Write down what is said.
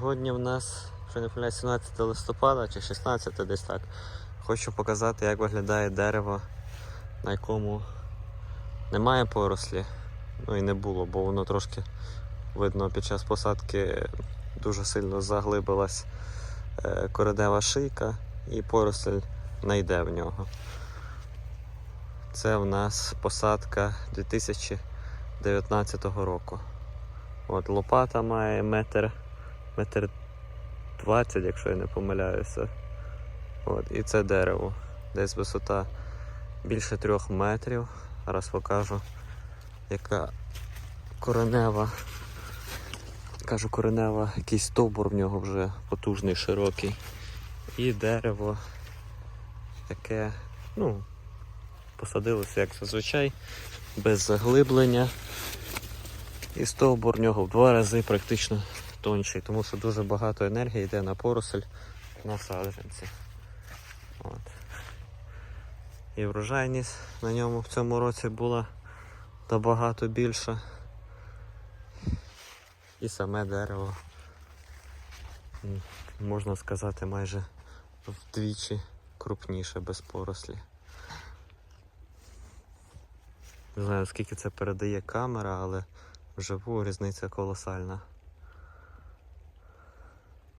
Сьогодні в нас якщо не помиляюсь, 17 листопада чи 16 десь так. Хочу показати, як виглядає дерево, на якому немає порослі. Ну і не було, бо воно трошки видно під час посадки дуже сильно заглибилась е, коренева шийка і поросль не йде в нього. Це в нас посадка 2019 року. От лопата має метр, метр 20, якщо я не помиляюся. От, і це дерево. Десь висота більше трьох метрів. Зараз покажу, яка коренева. Кажу, коренева, якийсь стовбур в нього вже потужний, широкий. І дерево таке, ну, посадилося як зазвичай, без заглиблення. І стовбур в нього в два рази практично тонший, тому що дуже багато енергії йде на поросль на саджанці. От. І врожайність на ньому в цьому році була набагато більша. І саме дерево, можна сказати, майже вдвічі крупніше без порослі. Не знаю, скільки це передає камера, але вживу різниця колосальна.